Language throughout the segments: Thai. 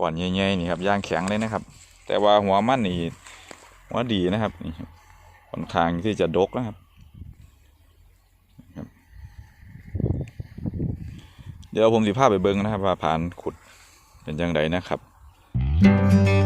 ก่อนใหญ่ๆนี่ครับย่างแข็งเลยนะครับ แต่ว่าหัวมันนี่หัวดีนะครับนี่ครับค่อนข้างที่จะดกนะครับ เดี๋ยวผมสิภาไปเบิ้งนะครับว่าผ่านขุดเป็นยังไงนะครับ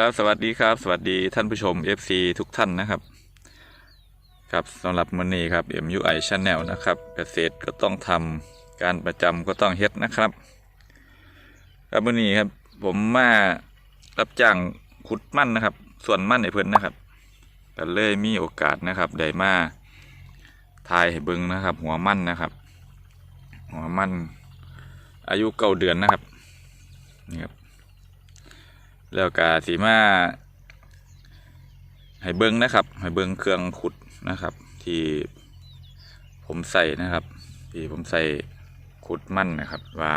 ครับสวัสดีครับ สวัสดีท่านผู้ชม FC ทุกท่านนะครับ ครับสำหรับมื้อนี้ครับ MUI Channel นะครับเกษตรก็ต้องทำการประจำก็ต้องเฮ็ดนะครับ ครับมื้อนี้ครับ ผมมารับจ้างขุดมั่นนะครับ ส่วนมั่นในเพิ่นนะครับก็เลยมีโอกาสนะครับได้มาทายให้เบิ่งนะครับ หัวมั่นนะครับ หัวมั่นอายุเก้าเดือนนะครับนี่ครับ แล้วก็สีมาให้เบิ้งนะครับให้เบิ้งเครื่องขุดนะครับ ที่ผมใส่นะครับที่ผมใส่ขุดมั่นนะครับ ว่า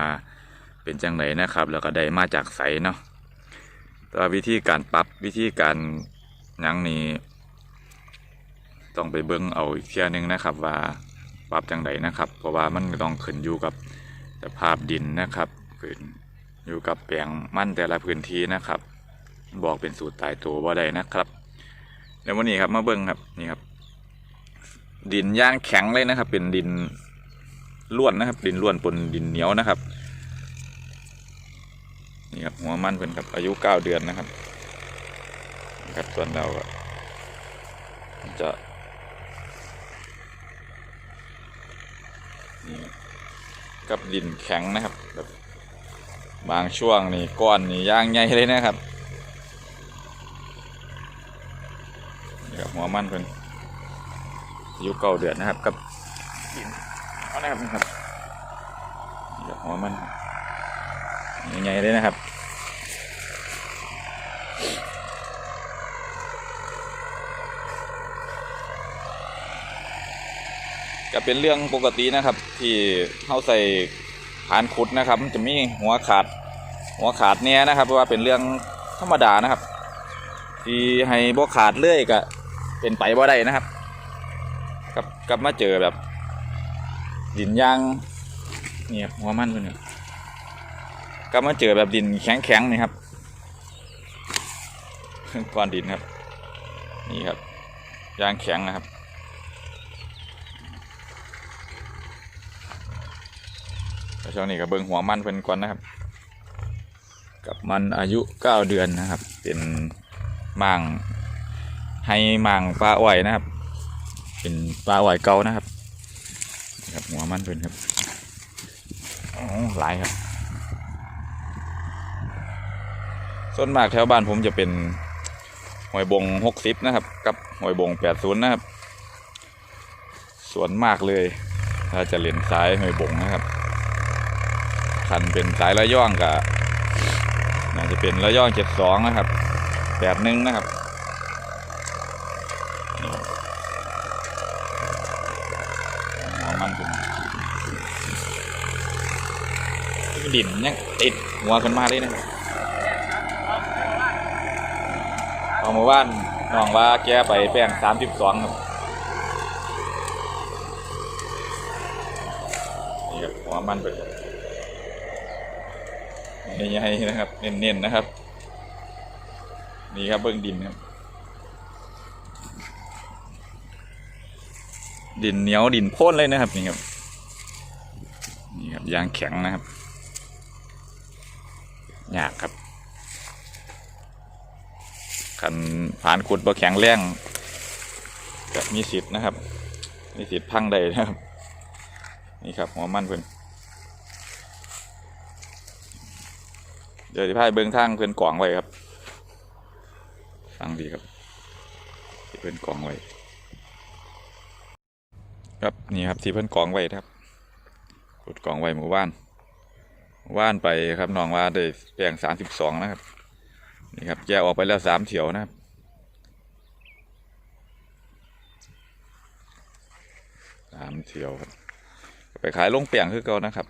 เป็นจังไหนนะครับ แล้วก็ได้มาจากใสเนาะแต่ว่าวิธีการปรับวิธีการยังนี้ต้องไปเบิ้งเอาอีกเที่ยนึงนะครับ ว่าปรับจังไหนนะครับ เพราะว่ามันต้องขึ้นอยู่กับสภาพดินนะครับขึ้นอยู่กับแปลงมั่นแต่ละพื้นที่นะครับ บอกเป็นสูตรตายตัวบ่าได้นะครับแล้ววันนี้ครับมาเบิ้งครับนี่ครับ ดินย่างแข็งเลยนะครับ เป็นดินล้วนนะครับ ดินล้วนปนดินเหนียวนะครับนี่ครับหัวมันเป็นครับอายุเก้าเดือนนะครับครับส่วนเราก็จะกับดินแข็งนะครับแบบบางช่วงนี่ก้อนนี่ย่างใหญ่เลยนะครับนี่ครับหัว มันเพิ่นอายุเก่าเดือนนะครับกับดินเอานะครับนี่ครับนี่ครับหัวมันใหญ่ๆเลยนะครับก็เป็นเรื่องปกตินะครับ ที่เข้าใส่ผานขุดนะครับมันจะมีหัวขาดหัวขาดเนี่ยนะครับเพราะว่าเป็นเรื่องธรรมดานะครับ ที่ให้บ่ขาดเรื่อยก็ เป็นไปบ่ได้นะครับกับกับมาเจอแบบดินยางนี่ครับหัวมันเพิ่นเนี่ยกับมาเจอแบบดินแข็งๆนี่ครับก้อนดินครับ นี่ครับยางแข็งนะครับช่วงนี้ก็เบิงหัวมันเพิ่นก่อนนะครับ กับมันอายุเก้าเดือนนะครับ เป็นม่า ให้ม่างปลาอ้อยนะครับ เป็นปลาอ้อยเก่านะครับครับหัวมันเพิ่นครับอหลายครับ ส่วนมากแถวบ้านผมจะเป็นหอยบงหกสิบนะครับ กับหอยบงแปดศูนย์นะครับ ส่วนมากเลย ถ้าจะเล่นซ้ายหอยบงนะครับคันเป็นสายระย่องกับน่าจะเป็นระย่องเจ็ดสองนะครับแบบหนึ่งนะครับนี่หัวมันเป็น ดินยังติดหัวขึ้นมาเลยนะครับเอามาว่านน้องว่าแกไปแป้งสามสิบสองครับนี่ครับหัวมันเป็นใหญ่ๆนะครับ เน้นๆนะครับ นี่ครับเบื้องดินครับ ดินเหนียวดินโพ่นเลยนะครับนี่ครับนี่ครับยางแข็งนะครับ ยากครับคันผ่านขุดบ่แข็งแรงก็มีสิทธิ์นะครับ มีสิทธิ์พังได้นะครับ นี่ครับหัวมันเพิ่นเดี๋ยวจะพายเบิ้องทางเพิ่นกล่องไว้ครับฟังดีครับที่เพิ่นกล่องไว้ครับนี่ครับที่เพิ่นกองไว้ครับกดกองไว้หมู่บ้าน หมู่านไปครับน้องว่าได้แปลงสามสิบสองนะครับนี่ครับแยกออกไปแล้วสามเถียวนะครับสามเถียวครับ ไปขายลงเปียงคือเก่านะครับ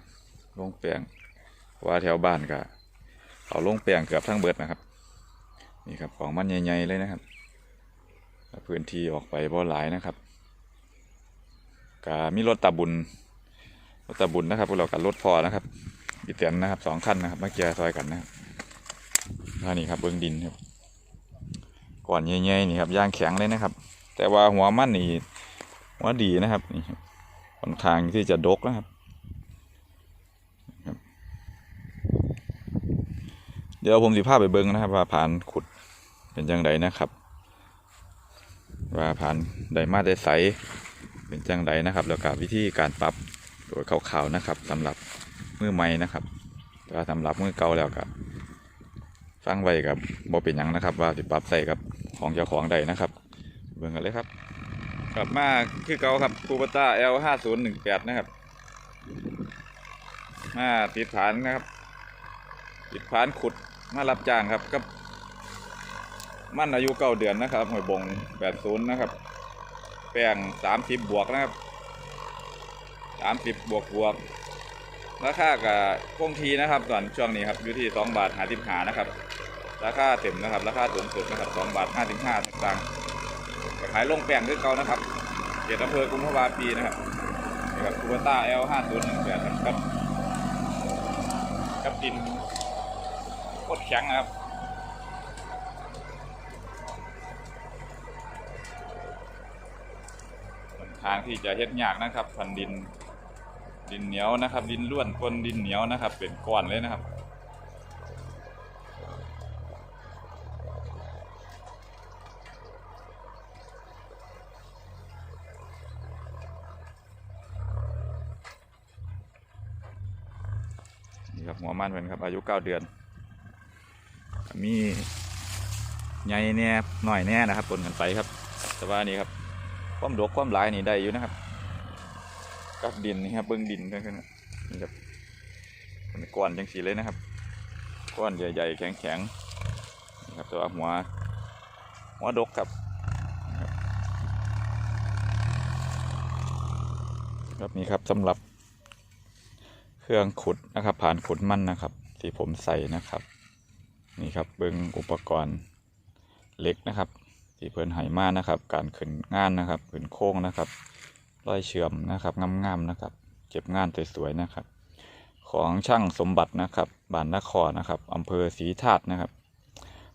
ลงเปียงว่าแถวบ้านก็เขาลงเปียงเกือบทั้งเบิดนะครับ นี่ครับของมันใหญ่ๆเลยนะครับพื้นที่ออกไปบ่หลายนะครับก็มีรถตาบุญรถตาบุญนะครับพวกเรากับรถพอนะครับ อีเตียนนะครับสองคันนะครับมาเกียร์ซอยกันนะครับท่านี่ครับเบื้องดินครับก่อนใหญ่ๆนี่ครับย่างแข็งเลยนะครับ แต่ว่าหัวมันนี่หัวดีนะครับนี่ครับค่อนข้างที่จะดกนะครับเดี๋ยวผมสิพาไปเบิ้งนะครับ ว่าผ่านขุดเป็นจังไดนะครับ ว่าผ่านไดมาได้ใสเป็นจังไดนะครับ แล้วก็วิธีการปรับโดยคร่าวๆนะครับสำหรับ มือใหม่นะครับแต่ว่าสำหรับมือเก่าแล้วก็ฟังไว้กับบ่เป็นยังนะครับ ว่าสิปรับใส่กับของเจ้าของใดนะครับ เบิ่งกันเลยครับ กลับมาคือเก่าครับคูปต้า L ห้าศูนย์หนึ่งแปดนะครับมาติดฐานนะครับ ติดฐานขุดมารับจ้างครับกับมันอายุเก้าเดือนนะครับหอยบงแปดศูนย์นะครับ แป้งสามสิบบวกนะครับสามสิบบวกบวก ราคากับคงทีนะครับตอนช่วงนี้ครับอยู่ที่สองบาทห้าสิบห้านะครับ ราคาเต็มนะครับ ราคาสูงสุดนะครับสองบาทห้าสิบห้าต่างๆขายลงแป้งด้วยเก่านะครับเขตอำเภอกุมภาวาปีนะครับนี่ครับคูเบต้า L ห้าศูนหนึ่งแปดครับกับดินโคตรแข็งนะครับค่อนข้างที่จะเฮ็ดยากนะครับพันดิน ดินเหนียวนะครับ ดินล้วนก้นดินเหนียวนะครับ เป็นก้อนเลยนะครับนี่ครับหัวมันเป็นครับ อายุเก้าเดือน มีใหญ่แน่หน่อยแน่นะครับปนกันไปครับ แต่ว่านี่ครับความดกความหลายนี่ได้อยู่นะครับ กับดินนี่ครับเบื้องดินกันนะนี่ครับเป็นก้อนจังสีเลยนะครับก้อนใหญ่ๆแข็งๆนี่ครับตัวหัวหัวดกครับครับครับนี่ครับสำหรับเครื่องขุดนะครับ ผ่านขุดมั่นนะครับ ที่ผมใส่นะครับ นี่ครับเบื้องอุปกรณ์เล็กนะครับ ที่เพิ่นไหมานะครับ การขึ้นงานนะครับขึ้นโค้งนะครับ ร้อยเชื่อมนะครับงามๆนะครับ เก็บงานสวยๆนะครับ ของช่างสมบัตินะครับบ้านนครนะครับอำเภอศรีธาตุนะครับ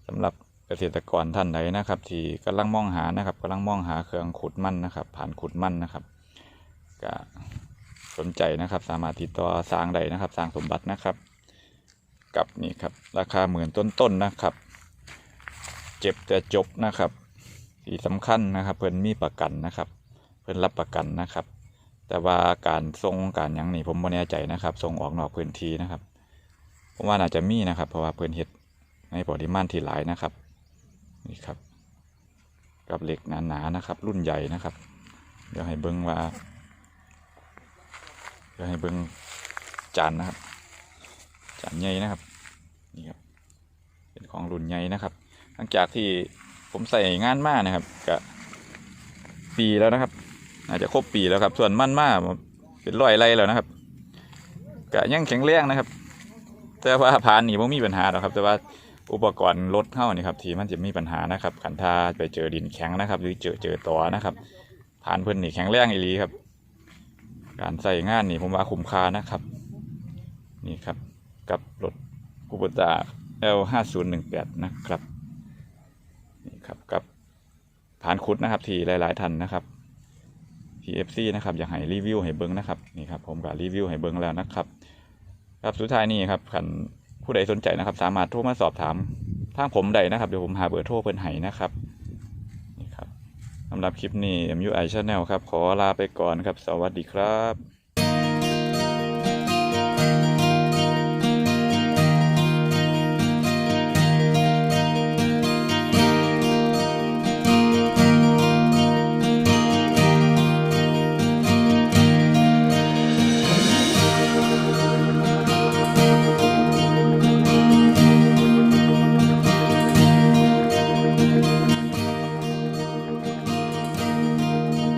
สำหรับเกษตรกรท่านใดนะครับ ที่กำลังมองหานะครับกำลังมองหาเครื่องขุดมันนะครับ ผ่านขุดมันนะครับก็สนใจนะครับ สามารถติดต่อสร้างได้นะครับ สร้างสมบัตินะครับ กับนี่ครับ ราคาหมื่นต้นๆนะครับ เจ็บแต่จบนะครับที่สำคัญนะครับ เพิ่นมีประกันนะครับ เพิ่นรับประกันนะครับ แต่ว่าการส่งการยังนี่ผมไม่แน่ใจนะครับส่งออกนอกพื้นที่นะครับผมว่าน่าจะมีนะครับ เพราะว่าเพิ่นเฮ็ดในปริมาณที่หลายนะครับนี่ครับ กับเหล็กหนาๆนะครับ รุ่นใหญ่นะครับ เดี๋ยวให้เบิ้งว่า เดี๋ยวให้เบิ้งจานนะครับ จานใหญ่นะครับนี่ครับเป็นของรุ่นใหญ่นะครับหลังจากที่ผมใส่งานมากนะครับก็ปีแล้วนะครับ อาจจะครบปีแล้วครับ ส่วนมันมากเป็นร้อยไรแล้วนะครับก็ยังแข็งแรงนะครับ แต่ว่าผ่านนี่ไม่มีปัญหาหรอกครับ แต่ว่าอุปกรณ์รถเท่านี่ครับทีมันจะมีปัญหานะครับขันทาไปเจอดินแข็งนะครับ หรือเจอเจอต่อนะครับผ่านเพิ่อนนี่แข็งแรงอีลีครับ การใส่งานนี่ผมว่าคุ้มค่านะครับ นี่ครับกับรถกูบตา L ห้าศูนย์หนึ่งแปดนะครับนี่ครับกับผ่านคุดนะครับ ทีหลาย ๆท่านนะครับ PFC นะครับอยากให้รีวิวให้เบิ้งนะครับนี่ครับผมก็รีวิวให้เบิ้งแล้วนะครับครับสุดท้ายนี่ครับขันผู้ใดสนใจนะครับ สามารถโทรมาสอบถามทางผมได้นะครับเดี๋ยวผมหาเบอร์โทรเพิ่นให้นะครับนี่ครับสำหรับคลิปนี้ MUI Channel ครับขอลาไปก่อนครับ สวัสดีครับ